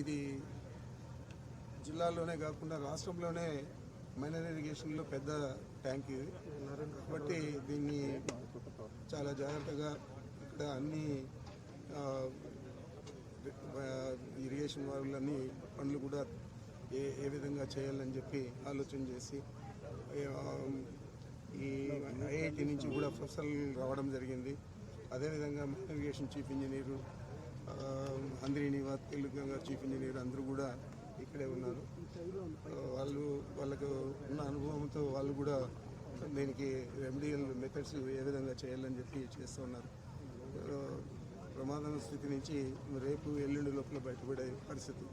ఇది జిల్లాలోనే కాకుండా రాష్ట్రంలోనే మైనర్ ఇరిగేషన్లో పెద్ద ట్యాంక్ ఇది. కాబట్టి దీన్ని చాలా జాగ్రత్తగా ఇక్కడ అన్ని ఇరిగేషన్ వాళ్ళని పనులు కూడా ఏ ఏ విధంగా చేయాలని చెప్పి ఆలోచన చేసి ఈ ఐఐటి నుంచి కూడా ప్రొఫెసర్లు రావడం జరిగింది. అదేవిధంగా ఇరిగేషన్ చీఫ్ ఇంజనీరు అందరి నివాస్ చీఫ్ ఇంజనీర్ అందరూ కూడా ఇక్కడే ఉన్నారు. వాళ్ళు వాళ్ళకు ఉన్న అనుభవంతో వాళ్ళు కూడా దీనికి రెమెడియల్ మెథడ్స్ ఏ విధంగా చేయాలని చెప్పి చేస్తూ ఉన్నారు. ప్రమాదం స్థితి నుంచి రేపు ఎల్లుండి లోపల బయటపడే పరిస్థితి.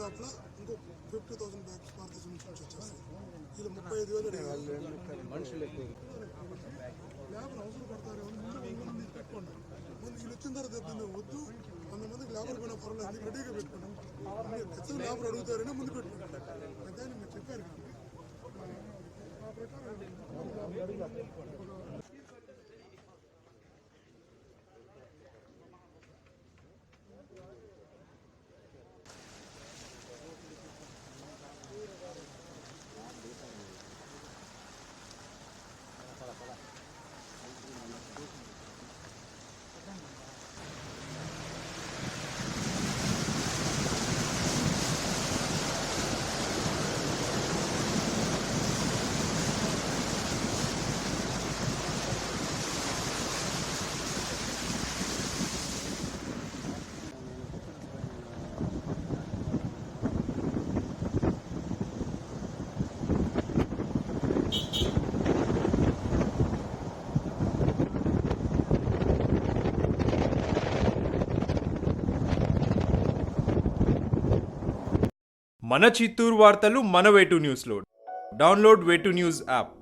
లోపల ఇంకో ఫిఫ్టీ థౌసండ్ బ్యాగ్స్ భారతదేశం నుంచి వచ్చేస్తాయి. వీళ్ళు ముప్పై ఐదు వేలు. మనుషులు లేబర్ అవసరం పడతారు. ముందు పెట్టుకోండి. ముందు వీళ్ళు వచ్చిన తర్వాత ఇబ్బంది వద్దు. వంద మందికి లేబర్ పోయినా పర్వాలేదు. రెడీగా పెట్టుకున్నాం మీరు ఖచ్చితంగా లేబర్ అడుగుతారని ముందు పెట్టుకుంటాం పెద్ద మీరు చెప్పారు కదా. మన చిత్తూరు వార్తలు మన వేటు న్యూస్లో డౌన్లోడ్ వేటు న్యూస్ యాప్.